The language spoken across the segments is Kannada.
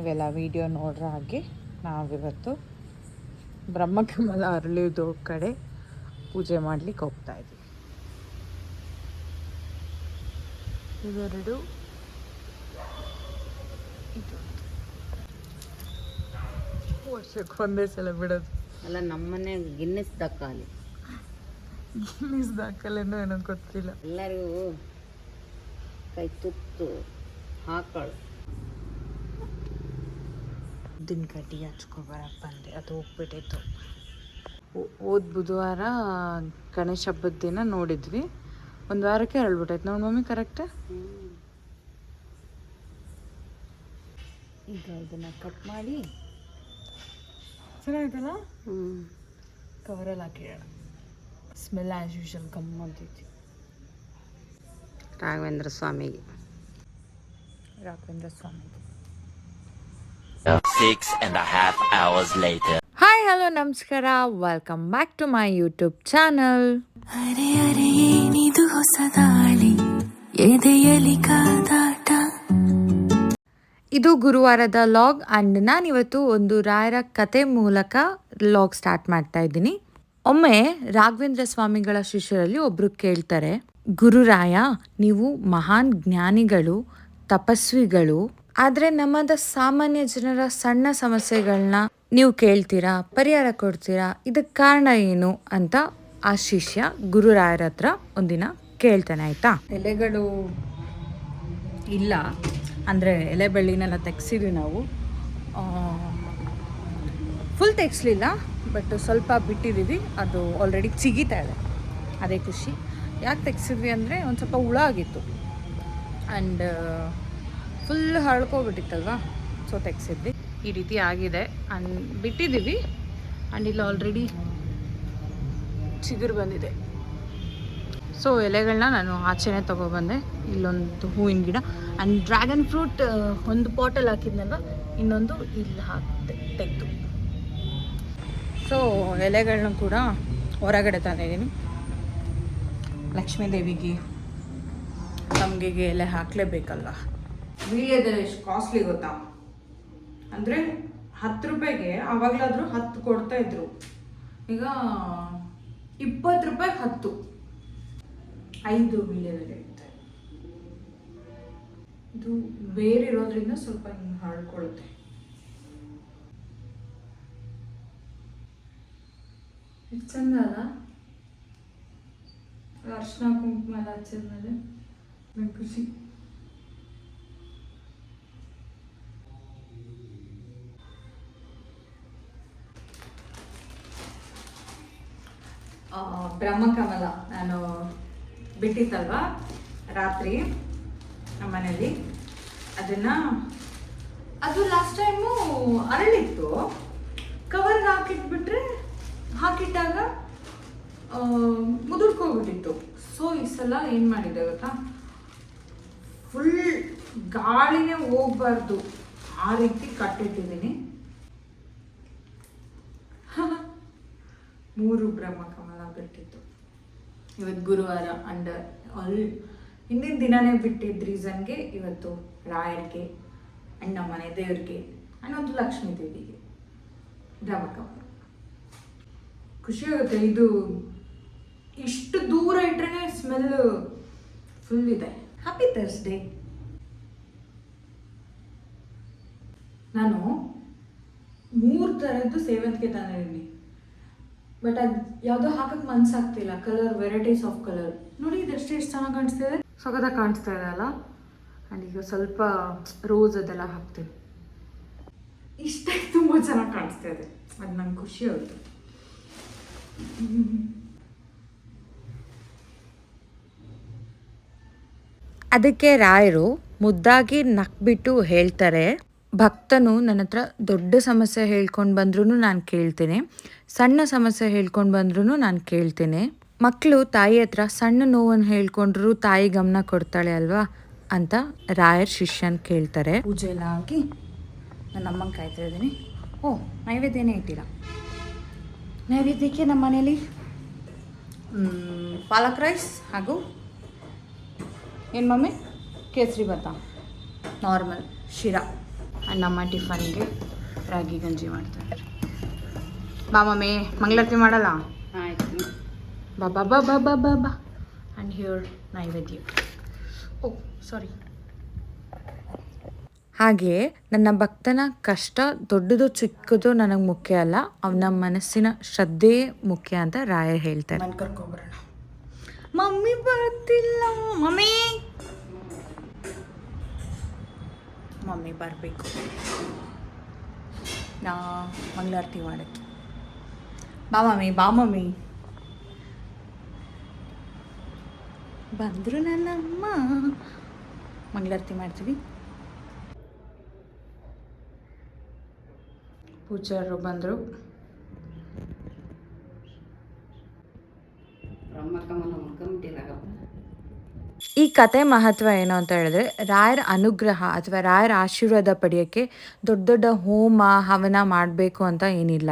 ನೀವೆಲ್ಲ ವಿಡಿಯೋ ನೋಡ್ರ ಹಾಗೆ ನಾವಿವತ್ತು ಬ್ರಹ್ಮಕಮಲ ಅರಳಿದು ಕಡೆ ಪೂಜೆ ಮಾಡಲಿಕ್ಕೆ ಹೋಗ್ತಾ ಇದ್ದೀವಿ. ಇವೆರಡು ಇದು. ವರ್ಷಕ್ಕೆ ಒಂದೇ ಸಲ ಬಿಡೋದು. ಅಲ್ಲ ನಮ್ಮನೆ ಗಿನ್ನಿಸ್ ದಾಖಲೆ. ಗಿನ್ನೆಸ್ ದಾಖಲೆನೂ ಏನೋ ಗೊತ್ತಿಲ್ಲ. ಎಲ್ಲರಿಗೂ ಕೈ ತುತ್ತು ಹಾಕಳು. ಉದ್ದಿನ ಕಡ್ಡಿ ಹಚ್ಕೊಬರಕ್ಕೆ ಅಂದೆ. ಅದು ಹೋಗ್ಬಿಟ್ಟಿತ್ತು. ಓದ್ ಹೋದ್ ಬುಧವಾರ ಗಣೇಶ ಹಬ್ಬದ ದಿನ ನೋಡಿದ್ವಿ. ಒಂದು ವಾರಕ್ಕೆ ಅರಳ್ಬಿಟ್ಟೈತೆ. ನೋಡಿ ಮಮ್ಮಿ ಕರೆಕ್ಟ್ ಈಗ ಇದನ್ನ ಕಟ್ ಮಾಡಿ ಚೆನ್ನಾಗಿದಲ್ಲ ಹ್ಞೂ ಕವರಲ್ಲಿ ಹಾಕಿಡೋಣ. ಸ್ಮೆಲ್ ಆ್ಯಸ್ ಯೂಶಲ್ ಕಮ್ಮಿ ಅಂತೈತಿ ರಾಘವೇಂದ್ರ ಸ್ವಾಮಿಗೆ Raghavendra Swami Six and a half hours later. Hi hello ನಮಸ್ಕಾರ. Welcome back to my YouTube channel ಅರೆ ಅರೆ ಏನಿದು ಹೊಸ ದಾಳಿ? ಎದೆಯಲಿ ಕಾದಾಟ? ಇದು ಗುರುವಾರದ ಲಾಗ್ ಅಂಡ್ ನಾನು ಇವತ್ತು ಒಂದು ರಾಯರ ಕತೆ ಮೂಲಕ ಲಾಗ್ ಸ್ಟಾರ್ಟ್ ಮಾಡ್ತಾ ಇದ್ದೀನಿ. ಒಮ್ಮೆ ರಾಘವೇಂದ್ರ ಸ್ವಾಮಿಗಳ ಶಿಷ್ಯರಲ್ಲಿ ಒಬ್ರು ಕೇಳ್ತಾರೆ ಗುರುರಾಯ ನೀವು ಮಹಾನ್ ಜ್ಞಾನಿಗಳು ತಪಸ್ವಿಗಳು ಆದರೆ ನಮ್ಮದ ಸಾಮಾನ್ಯ ಜನರ ಸಣ್ಣ ಸಮಸ್ಯೆಗಳನ್ನ ನೀವು ಕೇಳ್ತೀರಾ, ಪರಿಹಾರ ಕೊಡ್ತೀರಾ, ಇದಕ್ಕೆ ಕಾರಣ ಏನು ಅಂತ ಆ ಶಿಷ್ಯ ಗುರುರಾಯರ ಹತ್ರ ಒಂದಿನ ಕೇಳ್ತಾನೆ, ಆಯ್ತಾ? ಎಲೆಗಳು ಇಲ್ಲ. ಅಂದರೆ ಎಲೆ ಬಳ್ಳಿನೆಲ್ಲ ತೆಗ್ಸಿದ್ವಿ ನಾವು. ಫುಲ್ ತೆಗ್ಸ್ಲಿಲ್ಲ ಬಟ್ ಸ್ವಲ್ಪ ಬಿಟ್ಟಿದ್ದೀವಿ. ಅದು ಆಲ್ರೆಡಿ ಚಿಗಿತಾ ಇದೆ. ಅದೇ ಖುಷಿ. ಯಾಕೆ ತೆಗ್ಸಿದ್ವಿ ಅಂದರೆ ಒಂದು ಸ್ವಲ್ಪ ಹುಳ ಆಗಿತ್ತು. ಆ್ಯಂಡ್ ಫುಲ್ ಹಳ್ಕೊಬಿಟ್ಟಿತ್ತಲ್ವಾ ಸೊ ತೆಗ್ಸಿದ್ವಿ. ಈ ರೀತಿ ಆಗಿದೆ. ಆ್ಯಂಡ್ ಬಿಟ್ಟಿದ್ದೀವಿ. ಆ್ಯಂಡ್ ಇಲ್ಲಿ ಆಲ್ರೆಡಿ ಚಿಗುರು ಬಂದಿದೆ. ಸೊ ಎಲೆಗಳನ್ನ ನಾನು ಆಚೆನೇ ತೊಗೊಬಂದೆ. ಇಲ್ಲೊಂದು ಹೂವಿನ ಗಿಡ. ಆ್ಯಂಡ್ ಡ್ರ್ಯಾಗನ್ ಫ್ರೂಟ್ ಒಂದು ಪಾಟಲ್ಲಿ ಹಾಕಿದ್ನಲ್ವ? ಇನ್ನೊಂದು ಇಲ್ಲಿ ಹಾಕ್ತೆ ತೆಗೆದು. ಸೊ ಎಲೆಗಳನ್ನ ಕೂಡ ಹೊರಗಡೆ ತಂದಿದ್ದೀನಿ. ಲಕ್ಷ್ಮೀ ದೇವಿಗೆ ನಮಗೆಗೆ ಎಲೆ ಹಾಕಲೇಬೇಕಲ್ವ? ವೀಳ್ಯದೆಲೆ ಎಷ್ಟು ಕಾಸ್ಟ್ಲಿ ಗೊತ್ತಾ? ಅಂದರೆ ಹತ್ತು ರೂಪಾಯಿಗೆ ಆವಾಗಲಾದರೂ ಹತ್ತು ಕೊಡ್ತಾ ಇದ್ರು. ಈಗ ಇಪ್ಪತ್ತು ರೂಪಾಯಿ ಹತ್ತು. ಐದು ವೀಳ್ಯದೆಲೆ ಇರುತ್ತೆ. ಇದು ಬೇರೆ ಇರೋದ್ರಿಂದ ಸ್ವಲ್ಪ ಹಿಂಗೆ ಹರಡ್ಕೊಳ್ಳುತ್ತೆ ಎಷ್ಟು ಚಂದ ಅಲ್ಲ? ಅರ್ಶಿನ ಕುಂಕುಮ ಎಲ್ಲ ಹಚ್ಚಿದ್ಮೇಲೆ. ಖುಷಿ. ಬ್ರಹ್ಮಕಮಲ ನಾನು ಬಿಟ್ಟಿತ್ತಲ್ವ? ರಾತ್ರಿ ನಮ್ಮ ಮನೇಲಿ. ಅದನ್ನ ಅದು ಲಾಸ್ಟ್ ಟೈಮು ಅರಳಿತ್ತು. ಕವರ್ಗೆ ಹಾಕಿಟ್ಬಿಟ್ರೆ ಹಾಕಿಟ್ಟಾಗ ಮುದುಡ್ಕೋಗ್ಬಿಟ್ಟಿತ್ತು ಸೊ ಈ ಸಲ ಏನು ಮಾಡಿದೆ ಗೊತ್ತಾ? ಫುಲ್ ಗಾಳಿನೇ ಹೋಗ್ಬಾರ್ದು. ಆ ರೀತಿ ಕಟ್ಟಿಟ್ಟಿದ್ದೀನಿ. ಮೂರು ಬ್ರಹ್ಮಕಮಲ ಬಿಟ್ಟಿತ್ತು ಇವತ್ತು ಗುರುವಾರ ಅಂಡ್ ಆಲ್ ಹಿಂದಿನ ದಿನನೇ ಬಿಟ್ಟಿದ್ದ ರೀಸನ್ಗೆ ಇವತ್ತು ರಾಯರಿಗೆ ಆ್ಯಂಡ್ ನಮ್ಮ ಮನೆ ದೇವ್ರಿಗೆ ಆ್ಯಂಡ್ ಒಂದು ಲಕ್ಷ್ಮೀ ದೇವಿಗೆ ಬ್ರಹ್ಮಕಮಲ ಖುಷಿ ಆಗುತ್ತೆ, ಇದು ಇಷ್ಟು ದೂರ ಇಟ್ರೆ ಸ್ಮೆಲ್ ಫುಲ್ ಇದೆ. ಹ್ಯಾಪಿ ಥರ್ಸ್ಡೇ ನಾನು ಮೂರು ಥರದ್ದು ಸೇವಂತಿಗೆ ತಂದಿದ್ದೀನಿ ಬಟ್ ಅದು ಯಾವುದೋ ಹಾಕಕ್ಕೆ ಮನ್ಸಾಗ್ತಿಲ್ಲ ಕಲರ್ ವೆರೈಟೀಸ್ ಆಫ್ ಕಲರ್ ನೋಡಿ ಇದೆಷ್ಟು ಎಷ್ಟು ಚೆನ್ನಾಗಿ ಕಾಣಿಸ್ತಾ ಇದೆ. ಸಖತ್ತಾಗಿ ಕಾಣಿಸ್ತಾ ಇದೆ ಅಲ್ಲ? ಆ್ಯಂಡ್ ಈಗ ಸ್ವಲ್ಪ ರೋಸ್ ಅದೆಲ್ಲ ಹಾಕ್ತೀನಿ. ಇಷ್ಟ ತುಂಬ ಚೆನ್ನಾಗಿ ಕಾಣಿಸ್ತಾ ಇದೆ. ಅದು ನಂಗೆ ಖುಷಿ ಆಯಿತು ಅದಕ್ಕೆ ರಾಯರು ಮುದ್ದಾಗಿ ನಕ್ಬಿಟ್ಟು ಹೇಳ್ತಾರೆ ಭಕ್ತನು ನನ್ನ ಹತ್ರ ದೊಡ್ಡ ಸಮಸ್ಯೆ ಹೇಳ್ಕೊಂಡು ಬಂದ್ರೂ ನಾನು ಕೇಳ್ತೇನೆ. ಸಣ್ಣ ಸಮಸ್ಯೆ ಹೇಳ್ಕೊಂಡು ಬಂದ್ರೂ ನಾನು ಕೇಳ್ತೇನೆ. ಮಕ್ಕಳು ತಾಯಿ ಹತ್ರ ಸಣ್ಣ ನೋವನ್ನು ಹೇಳ್ಕೊಂಡ್ರು ತಾಯಿ ಗಮನ ಕೊಡ್ತಾಳೆ ಅಲ್ವಾ ಅಂತ ರಾಯರ್ ಶಿಷ್ಯನ್ ಕೇಳ್ತಾರೆ. ಪೂಜೆ ಎಲ್ಲ ಆಗಿ ನನ್ನ ಅಮ್ಮಂಗೆ ಕಾಯ್ತಾ ಇದ್ದೀನಿ. ಓ, ನೈವೇದ್ಯನೇ ಇಟ್ಟಿಲ್ಲ. ನೈವೇದ್ಯಕ್ಕೆ ನಮ್ಮ ಮನೇಲಿ ಪಾಲಕ್ ರೈಸ್ ಹಾಗೂ ಏನು ಮಮ್ಮಿ? ಕೇಸರಿ ಭಾತ ನಾರ್ಮಲ್ ಶಿರಾ. ನಮ್ಮ ಟಿಫನ್ಗೆ ರಾಗಿ ಗಂಜಿ ಮಾಡ್ತಾರೆ. ಬಾ ಮಮ್ಮಿ ಮಂಗಳಾರತಿ ಮಾಡಲ್ಲ? ಆಯ್ತು. ಬಾ ಬಾ ಬಾ ಬಾ ಬಾ ಬಾ ಬಾ. ಆ್ಯಂಡ್ ಹಿಯರ್ ನೈವೇದ್ಯ. ಓ ಸಾರಿ ಹಾಗೆ ನನ್ನ ಭಕ್ತನ ಕಷ್ಟ ದೊಡ್ಡದು ಚಿಕ್ಕದು ನನಗೆ ಮುಖ್ಯ ಅಲ್ಲ ಅವನ ಮನಸ್ಸಿನ ಶ್ರದ್ಧೆಯೇ ಮುಖ್ಯ ಅಂತ ರಾಯರ್ ಹೇಳ್ತಾರೆ. ಮಮ್ಮಿ ಬರ್ತಿಲ್ಲ. ಮಮ್ಮಿ! ಮಮ್ಮಿ ಬರಬೇಕು. ನಾ ಮಂಗಳಾರತಿ ಮಾಡೋಕ್ಕೆ ಬಾ ಮಮ್ಮಿ ಬಾ ಮಮ್ಮಿ. ಬಂದರು ನನ್ನಮ್ಮ. ಮಂಗಳಾರತಿ ಮಾಡ್ತೀವಿ. ಪೂಜಾರರು ಬಂದರು ಬ್ರಹ್ಮಕಮಲ ಮುಖಂಬಿಟ್ಟಿರಾಗಪ್ಪ ಈ ಕತೆ ಮಹತ್ವ ಏನು ಅಂತ ಹೇಳಿದ್ರೆ, ರಾಯರ ಅನುಗ್ರಹ ಅಥವಾ ರಾಯರ ಆಶೀರ್ವಾದ ಪಡೆಯೋಕ್ಕೆ ದೊಡ್ಡ ದೊಡ್ಡ ಹೋಮ, ಹವನ ಮಾಡಬೇಕು ಅಂತ ಏನಿಲ್ಲ.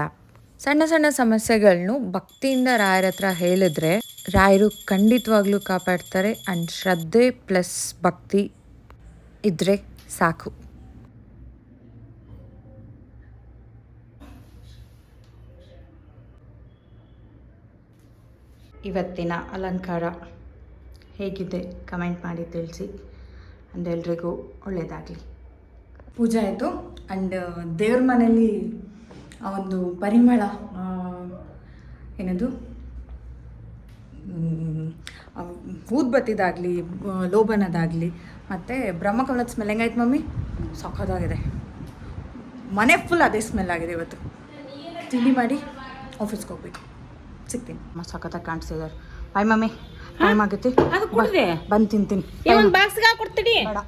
ಸಣ್ಣ ಸಣ್ಣ ಸಮಸ್ಯೆಗಳನ್ನು ಭಕ್ತಿಯಿಂದ ರಾಯರ ಹತ್ರ ಹೇಳಿದ್ರೆ ರಾಯರು ಖಂಡಿತವಾಗ್ಲೂ ಕಾಪಾಡ್ತಾರೆ ಆ್ಯಂಡ್ ಶ್ರದ್ಧೆ ಪ್ಲಸ್ ಭಕ್ತಿ ಇದ್ರೆ ಸಾಕು. ಇವತ್ತಿನ ಅಲಂಕಾರ. ಹೇಗಿದೆ ಕಮೆಂಟ್ ಮಾಡಿ ತಿಳಿಸಿ. ಅಂಡ್ ಎಲ್ರಿಗೂ ಒಳ್ಳೆಯದಾಗಲಿ ಪೂಜೆ ಆಯಿತು. ಆ್ಯಂಡ್ ದೇವ್ರ ಮನೆಯಲ್ಲಿ ಆ ಒಂದು ಪರಿಮಳ ಏನದು? ಊದ್ ಬತ್ತಿದಾಗಲಿ ಊದ್ಬತ್ತಿದಾಗಲಿ ಲೋಬನದಾಗಲಿ ಮತ್ತು ಬ್ರಹ್ಮಕಮಲದ ಸ್ಮೆಲ್ ಹೆಂಗಾಯ್ತು ಮಮ್ಮಿ? ಸಖತ್ತಾಗಿದೆ. ಮನೆ ಫುಲ್ ಅದೇ ಸ್ಮೆಲ್ ಆಗಿದೆ ಇವತ್ತು. ತಿಂಡಿ ಮಾಡಿ ಆಫೀಸ್ಗೆ ಹೋಗ್ಬೇಕು. ಸಿಗ್ತೀನಿ. ಸಖತ್ತಾಗಿ ಕಾಣಿಸ್ತಿದ್ದಾರೆ ಬಾಯ್ ಮಮ್ಮಿ. ಟೈಮ್ ಆಗುತ್ತೆ ಅದು ಕುಡ್ದೆ? ಬಂದು ತಿಂತೀನಿ. ಒಂದು ಬಾಕ್ಸ್ಗೆ ಕೊಡ್ತೀನಿ. ಬೇಡ.